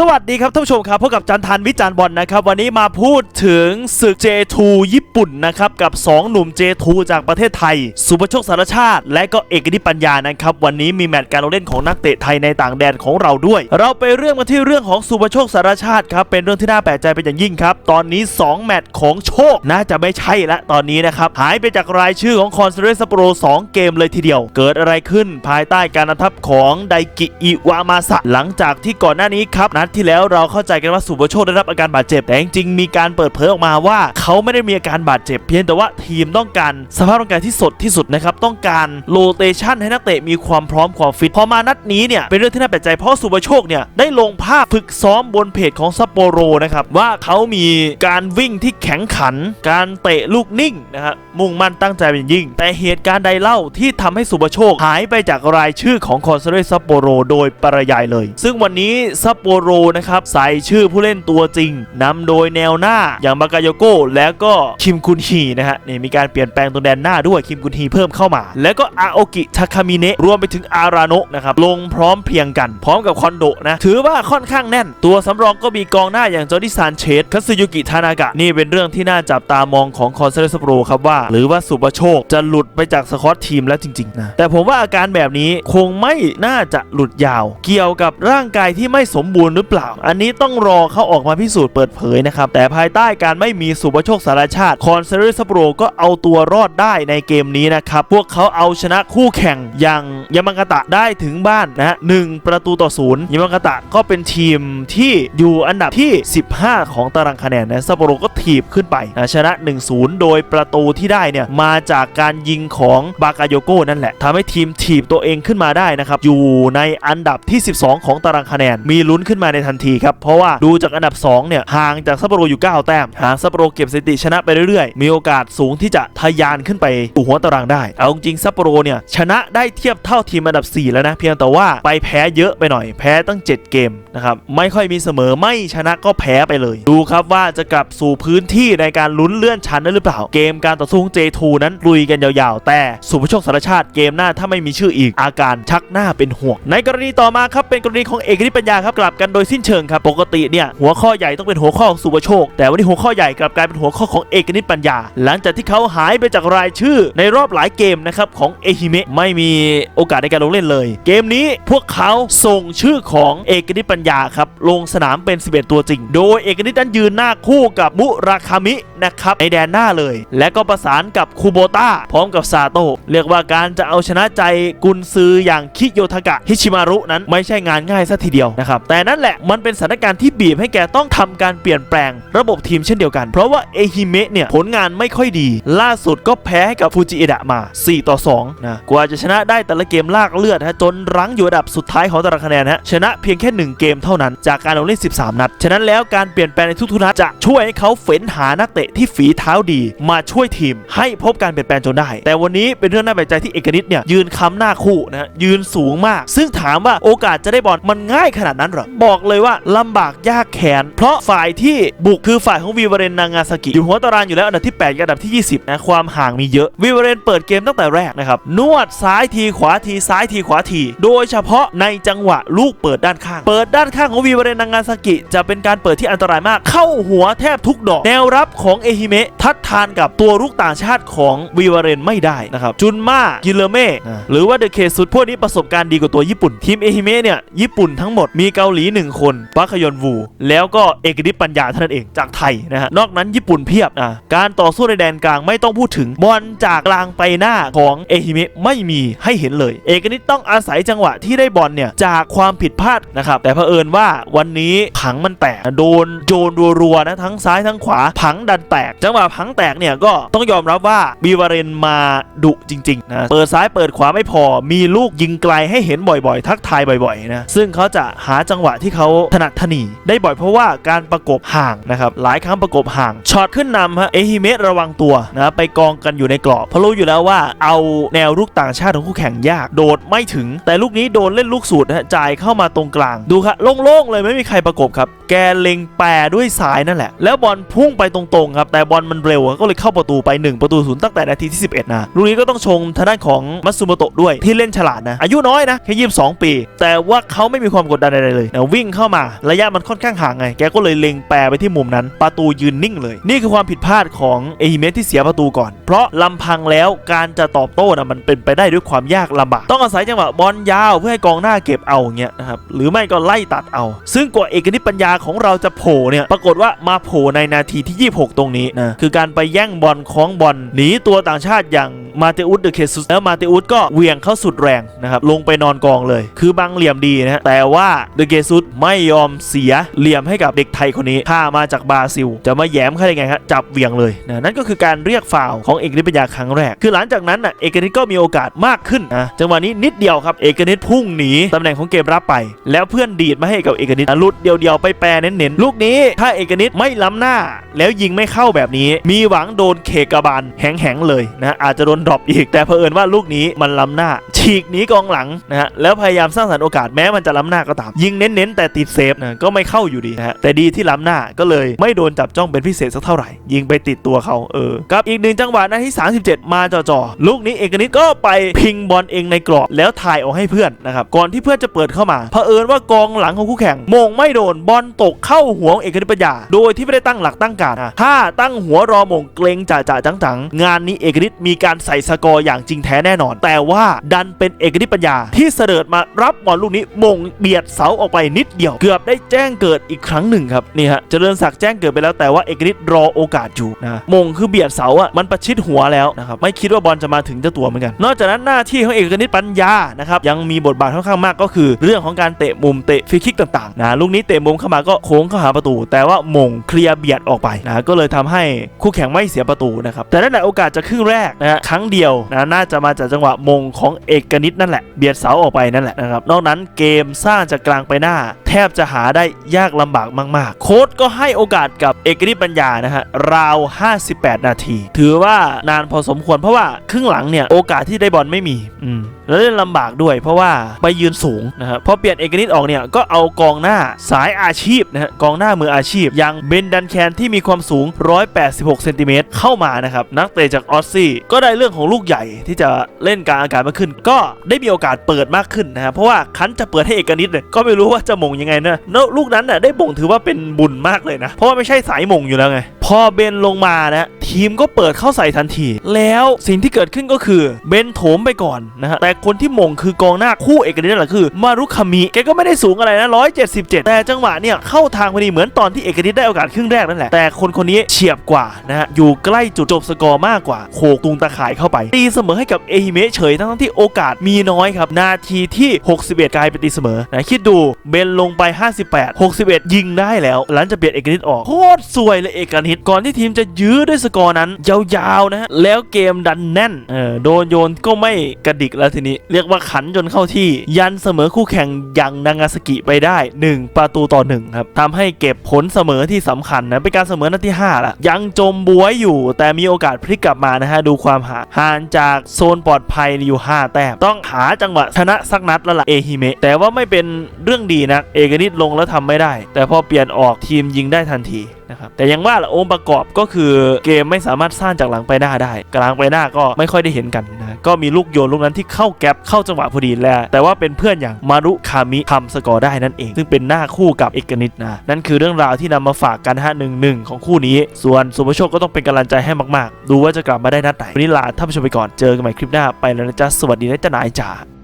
สวัสดีครับท่านผู้ชมครับพบกับจันทานวิจารณ์บอลนะครับ วันนี้มาพูดถึงศึก J2 ญี่ปุ่นนะครับกับ 2 หนุ่ม J2 จากประเทศไทย สุภโชคสารชาติ และก็เอกนิปัญญานะครับ วันนี้มีแมตช์การลงเล่นของนักเตะไทยในต่างแดนของเราด้วย เราไปเรื่องกันที่เรื่องของสุภโชคสารชาติครับเป็นเรื่องที่น่าแปลกใจเป็นอย่างยิ่งครับ ตอนนี้ 2 แมตช์ของโชคน่าจะไม่ใช่ละตอนนี้นะครับหายไปจากรายชื่อของคอนเซเรสโปร2เกมเลยทีเดียว เกิดอะไรขึ้นภายใต้การนำทัพของไดกิอิวามาสะหลังจากที่ก่อนหน้านี้ครับนัดที่แล้วเราเข้าใจกันว่าสุภโชคได้รับอาการบาดเจ็บแต่จริงๆมีการเปิดเผยออกมาว่าเขาไม่ได้มีอาการบาดเจ็บเพียงแต่ว่าทีมต้องการสภาพร่างกายที่สดที่สุดนะครับต้องการโลเตชันให้นักเตะมีความพร้อมความฟิตพอมานัดนี้เนี่ยเป็นเรื่องที่น่าแปลกใจเพราะสุภโชคเนี่ยได้ลงภาพฝึกซ้อมบนเพจของซัปโปโรนะครับว่าเขามีการวิ่งที่แข็งขัน การเตะลูกนิ่งนะครับมุ่งมั่นตั้งใจเป็นยิ่ง แต่เหตุการณ์ใดเล่าที่ทำให้สุภโชคหายไปจากรายชื่อของคอนเซเรซัปโปโรโดยปริยายเลย ซึ่งวันนี้ซัปโปโรนะครับใส่ชื่อผู้เล่นตัวจริงนำโดยแนวหน้าอย่างบากาโยโกแล้วก็คิมคุนฮีนะฮะนี่มีการเปลี่ยนแปลงตรงแดนหน้าด้วยคิมคุนฮีเพิ่มเข้ามา แล้วก็อาโอกิทาคามิเนะรวมไปถึงอาราโนะนะครับลงพร้อมเพียงกัน พร้อมกับคอนโดนะถือว่าค่อนข้างแน่น ตัวสำรองก็มีกองหน้าอย่างจอร์ดิซานเชสคัตสึยุกิทานากะ นี่เป็นเรื่องที่น่าจับตามองของคอนเซเลสโปรครับว่า หรือว่าสุปโชคจะหลุดไปจากสควอตทีมแล้วจริงๆนะแต่ผมว่าอาการแบบนี้คงไม่น่าจะหลุดยาว เกี่ยวกับร่างกายที่ไม่สมบูรณ์หรือเปล่า อันนี้ต้องรอเขาออกมาพิสูจน์เปิดเผยนะครับ แต่ภายใต้การไม่มีสุปโชคสารชาติคอนเซเลสโปรก็เอาตัวรอดได้ในเกมนี้นะครับ พวกเขาเอาชนะคู่แข่งอย่างยามังกาตะได้ถึงบ้านนะหนึ่งประตูต่อศูนย์ยามังกาตะก็เป็นทีมที่อยู่อันดับที่ 15 ของตารางคะแนนนะซัปโปโรก็ถีบขึ้นไปนะชนะ 1-0 โดยประตูที่ได้เนี่ยมาจากการยิงของบากาโยโก้นั่นแหละทำให้ทีมถีบตัวเองขึ้นมาได้นะครับอยู่ในอันดับที่ 12 ของตารางคะแนนมีลุ้นขึ้นมาในทันทีครับ เพราะว่าดูจากอันดับ 2 เนี่ย ห่างจากซัปโปโรอยู่ 9 แต้มหากซัปโปโรเก็บสถิติชนะไปเรื่อยๆ มีโอกาสสูงที่จะทะยานขึ้นไปสู่หัวตารางได้ เอาจริงซัปโปโรเนี่ยชนะได้เทียบเท่าทีมอันดับ 4 แล้วนะ เพียงแต่ว่าไปแพ้เยอะไปหน่อย แพ้ตั้ง 7 เกมนะครับ ไม่ค่อยมีเสมอ ไม่ชนะก็แพ้ไปเลย ดูครับว่าจะกลับสู่พื้นที่ในการลุ้นเลื่อนชั้นได้หรือเปล่า เกมการต่อสู้ของ J2 นั้นลุยกันยาวๆ แต่สุภโชคสารชาติเกมหน้าถ้าไม่มีชื่ออีกอาการชักหน้าเป็นห่วงในกรณีต่อมาครับเป็นกรณีของเอกนิปัญญาครับกลับกันโดยสิ้นเชิงครับปกติเนี่ยหัวข้อใหญ่ต้องเป็นหัวข้อของสุภโชค แต่วันนี้หัวข้อใหญ่กลับกลายเป็นหัวข้อของเอกนิตปัญญา หลังจากที่เขาหายไปจากรายชื่อในรอบหลายเกมนะครับของเอฮิเมะไม่มีโอกาสในการลงเล่นเลย เกมนี้พวกเขาส่งชื่อของเอกนิตปัญญาครับลงสนามเป็น 11 ตัวจริง โดยเอกนิตนั้นยืนหน้าคู่กับมุราคามินะครับในแดนหน้าเลย และก็ประสานกับคูโบต้าพร้อมกับซาโตะเรียกว่าการจะเอาชนะใจกุนซืออย่างคิโยทากะฮิชิมารุนั้นไม่ใช่งานง่ายซะทีเดียวนะครับแต่นั่นแหละมันเป็นสถานการณ์ที่บีบให้แกต้องทำการเปลี่ยนแปลง ระบบทีมเช่นเดียวกัน เพราะว่าเอฮิเมะเนี่ยผลงานไม่ค่อยดี ล่าสุดก็แพ้ให้กับฟูจิเอดะมา 4 ต่อ2นะกว่าจะชนะได้แต่ละเกมลากเลือดฮะจนรั้งอยู่อันดับสุดท้ายของตารางคะแนนฮะชนะเพียงแค่ 1 เกมเท่านั้น จากการลงเล่น 13 นัด ฉะนั้นแล้วการเปลี่ยนแปลงในทุกๆนัดจะช่วยให้เขาเฟ้นหานักเตะที่ฝีเท้าดี มาช่วยทีม ให้พบการเปลี่ยนแปลงจนได้ แต่วันนี้เป็นเรื่องน่าแปลกใจที่เอกนิตเนี่ยยืนค้ำหน้าคู่นะฮะยืนสูงมาก ซึ่งถามว่าโอกาสจะได้บอลมันง่ายขนาดนั้นหรอบอกเลยว่าลำบากยากแค้นเพราะฝ่ายที่บุกคือฝ่ายของวีวาเรนนางาซากิอยู่หัวตารางอยู่แล้วอันดับที่8กับอันดับที่ 20นะความห่างมีเยอะวีวาเรนเปิดเกมตั้งแต่แรกนะครับนวดซ้ายทีขวาทีซ้ายทีขวาที โดยเฉพาะในจังหวะลูกเปิดด้านข้าง เปิดด้านข้างของวีวาเรนนางาซากิ จะเป็นการเปิดที่อันตรายมาก เข้าหัวแทบทุกดอก แนวรับของเอฮิเมะทัดทานกับตัวลูกต่างชาติของวีวาเรนไม่ได้นะครับจุนมากิเลเม่หรือว่าเดอะเคสุดพวกนี้ประสบการณ์ดีกว่าตัวญี่ปุ่นทีมเอฮิเมะเนี่ยญี่ปุ่นทั้งหมดมีเกาหลี1 คนปักยอนวู แล้วก็เอกนิตปัญญาเท่านั้นเองจากไทยนะฮะนอกนั้นญี่ปุ่นเพียบนะการต่อสู้ในแดนกลางไม่ต้องพูดถึงบอลจากกลางไปหน้าของเอฮิเมะไม่มีให้เห็นเลย เอกนิตต้องอาศัยจังหวะที่ได้บอลเนี่ยจากความผิดพลาดนะครับแต่เผอิญว่าวันนี้ผังมันแตกโดนโจนรัวๆนะทั้งซ้ายทั้งขวาผังดันแตก จังหวะผังแตกเนี่ยก็ต้องยอมรับว่าบีวาเรนมาดุจริงๆนะเปิดซ้ายเปิดขวาไม่พอมีลูกยิงไกลให้เห็นบ่อยๆ ทักทายบ่อยๆนะซึ่งเขาจะหาจังหวะที่เขาถนัดถนีได้บ่อยเพราะว่าการประกบห่างนะครับหลายครั้งประกบห่างช็อตขึ้นนำฮะเอฮิเมะระวังตัวนะไปกองกันอยู่ในกรอบเพราะรู้อยู่แล้วว่าเอาแนวลูกต่างชาติของคู่แข่งยาก โดดไม่ถึง แต่ลูกนี้โดนเล่นลูกสูตรนะฮะจ่ายเข้ามาตรงกลาง ดูครับโล่งๆเลยไม่มีใครประกบครับ แกเล็งแปรด้วยซ้ายนั่นแหละ แล้วบอลพุ่งไปตรงๆครับ แต่บอลมันเร็วก็เลยเข้าประตูไป 1 ประตูศูนย์ตั้งแต่นาทีที่ 11 นะลูกนี้ก็ต้องชงทางด้านของมัตสึโมโตะด้วยที่เล่นฉลาดนะ อายุน้อยนะแค่22ปี แต่ว่าเขาไม่มีความกดดันอะไรเลยนะวิ่งเข้ามาระยะมันค่อนข้างห่างไง แกก็เลยเล็งแปรไปที่มุมนั้น ประตูยืนนิ่งเลย นี่คือความผิดพลาดของเอฮิเมะที่เสียประตูก่อน เพราะลำพังแล้วการจะตอบโต้นะมันเป็นไปได้ด้วยความยากลำบากต้องอาศัยจังหวะบอลยาวเพื่อให้กองหน้าเก็บเอาอย่างเงี้ยนะครับหรือไม่ก็ไล่ตัดเอา ซึ่งกว่าเอกนิตปัญญาของเราจะโผล่เนี่ยปรากฏว่ามาโผล่ในนาทีที่ 26 ตรงนี้นะคือการไปแย่งบอลคล้องบอลหนีตัวต่างชาติอย่าง มาเตอุสเดอเคซุสแล้วมาเตอุสก็เหวี่ยงเข้าสุดแรงนะครับลงไปนอนกองเลย คือบังเหลี่ยมดีนะฮะแต่ว่าเดอเคซุสไม่ยอมเสียเหลี่ยมให้กับเด็กไทยคนนี้พามาจากบราซิล จะมาแย้มเขาได้ไงครับจับเหวี่ยงเลยนะนั่นก็คือการเรียกฟาวของเอกนิตปัญญาครั้งแรก คือหลังจากนั้นน่ะเอกนิตก็มีโอกาสมากขึ้นนะจังหวะนี้นิดเดียวครับเอกนิตพุ่งหนีตำแหน่งของเกมรับไป แล้วเพื่อนดีดมาให้กับเอกนิตลุดเดียวๆไปแปรเน้นๆลูกนี้ถ้าเอกนิตไม่ล้ำหน้า แล้วยิงไม่เข้าแบบนี้ มีหวังโดนเคกระบาลแหงๆเลยนะอาจจะโดนดรอปอีก แต่เผอิญว่าลูกนี้มันล้ำหน้า ฉีกหนีกองหลังนะฮะแล้วพยายามสร้างสรรค์โอกาสแม้มันจะล้ำหน้าก็ตามยิงเน้นๆแต่ติดเซฟนะก็ไม่เข้าอยู่ดีนะฮะแต่ดีที่ล้ำหน้าก็เลยไม่โดนจับจ้องเป็นพิเศษสักเท่าไหร่ ยิงไปติดตัวเขาเออกับอีกหนึ่งจังหวะนาที37 มาจ่อๆลูกนี้เอกนิตก็ไปพิงบอลเองในกรอบแล้วถ่ายออกให้เพื่อนนะครับก่อนที่เพื่อนจะเปิดเข้ามาเผอิญว่ากองหลังของคู่แข่งมงไม่โดนบอลตกเข้าหัวของเอกนิตปัญญาโดยที่ไม่ได้ตั้งหลักตั้งการนะถ้าตั้งหัวรอมงเกรงจ่าจ่าจังๆงานนี้เอกนิตมีการใส่สกอร์อย่างจริงแท้แน่นอน แต่ว่าดันเป็นเอกนิปัญญาที่เสด็จมารับบอลลูกนี้มงเบียดเสาออกไปนิดเดียว เกือบได้แจ้งเกิดอีกครั้งหนึ่งครับนี่ฮะเจริญศักดิ์แจ้งเกิดไปแล้วแต่ว่าเอกนิตรอโอกาสอยู่นะมงคือเบียดเสาอะมันประชิดหัวแล้วนะครับไม่คิดว่าบอลจะมาถึงเจ้าตัวเหมือนกัน นอกจากนั้นหน้าที่ของเอกนิตปัญญานะครับยังมีบทบาทค่อนข้างมากก็คือ เรื่องของการเตะมุมเตะฟรีคิกต่างๆนะลูกนี้เตะมุมเข้ามาก็โค้งเข้าหาประตู แต่ว่ามงเคลียร์เบียดออกไปนะก็เลยทำให้คู่แข่งไม่เสียประตูนะครับแต่นั่นแหละโอกาสจะครึ่งแรกนะฮะครั้งเดียวนะน่าจะมาจากจังหวะมงของเอกนิตนั่นแหละเบียดเสาออกไปนั่นแหละนะครับนอกนั้นเกมสร้างจากกลางไปหน้า แทบจะหาได้ยากลำบากมากๆ โค้ชก็ให้โอกาสกับเอกนิตปัญญานะฮะราว 58 นาที ถือว่านานพอสมควรเพราะว่าครึ่งหลังเนี่ยโอกาสที่ได้บอลไม่มีอืมแล้วเล่นลำบากด้วยเพราะว่าไปยืนสูงนะครับพอเปลี่ยนเอกนิตออกเนี่ยก็เอากองหน้าสายอาชีพนะฮะกองหน้ามืออาชีพ อย่างเบนดันแคนที่มีความสูง 186 เซนติเมตรเข้ามานะครับนักเตะจากออสซี่ก็ได้เลืรื่องของลูกใหญ่ที่จะเล่นการอากาศมากขึ้น ก็ได้มีโอกาสเปิดมากขึ้นนะครับเพราะว่าคันจะเปิดให้เอกนิดเนี่ยก็ไม่รู้ว่าจะมงยังไงนะแล้วลูกนั้นน่ะได้บ่งถือว่าเป็นบุญมากเลยนะ เพราะว่าไม่ใช่สายมงอยู่แล้วไงพอเบนลงมานะ ทีมก็เปิดเข้าใส่ทันที แล้วสิ่งที่เกิดขึ้นก็คือเบนโถมไปก่อนนะฮะแต่คนที่มงคือกองหน้าคู่เอกนิตนั่นแหละคือ มารุคามิแกก็ไม่ได้สูงอะไรนะ177 แต่จังหวะเนี่ยเข้าทางพอดีเหมือนตอนที่เอกนิตได้โอกาสครึ่งแรกนั่นแหละแต่คนคนนี้เฉียบกว่านะฮะอยู่ใกล้จุดจบสกอร์มากกว่าโขกตุงตะข่ายเข้าไปตีเสมอให้กับเอฮิเมะเฉยทั้งที่โอกาสมีน้อยครับนาทีที่ 61 กลายเป็นตีเสมอนะคิดดูเบนลงไป 58 61 ยิงได้แล้ว หลังจากเปลี่ยนเอกนิตออกโคตรสวยเลยเอกนิตก่อนที่ทีมจะยื้อด้วยสกอร์นั้นยาวๆนะฮะแล้วเกมดันแน่นเออโดนโยนก็ไม่กระดิกแล้วทีนี้ เรียกว่าขันจนเข้าที่ ยันเสมอคู่แข่งอย่างนางาสกิไปได้ 1 ประตูต่อ1ครับทำให้เก็บผลเสมอที่สำคัญนะเป็นการเสมอนัดที่5ละยังจมบวยอยู่ แต่มีโอกาสพลิกกลับมานะฮะดูความห่างห่างจากโซนปลอดภัยอยู่ 5 แต้มต้องหาจังหวะชนะสักนัดแล้วล่ะเอฮิเมะแต่ว่าไม่เป็นเรื่องดีนะเอกนิตลงแล้วทำไม่ได้ แต่พอเปลี่ยนออกทีมยิงได้ทันที นะครับแต่ยังว่าละองค์ประกอบก็คือเกมไม่สามารถสร้างจากหลังไปหน้าได้ กลางไปหน้าก็ไม่ค่อยได้เห็นกันนะก็มีลูกโยนลูกนั้นที่เข้าแก๊ปเข้าจังหวะพอดีแล้วแต่ว่าเป็นเพื่อนอย่างมารุคามิทำสกอร์ได้นั่นเอง ซึ่งเป็นหน้าคู่กับเอกนิตนะนั่นคือเรื่องราวที่นำมาฝากกันฮะหนึ่งหนึ่งของคู่นี้ ส่วนสุภโชคก็ต้องเป็นกำลังใจให้มากๆ ดูว่าจะกลับมาได้นัดไหนวันนี้ลาท่านผู้ชมไปก่อนเจอกันใหม่คลิปหน้าไปแล้วนะจ๊ะสวัสดีนะจ๊ะนายจ๋า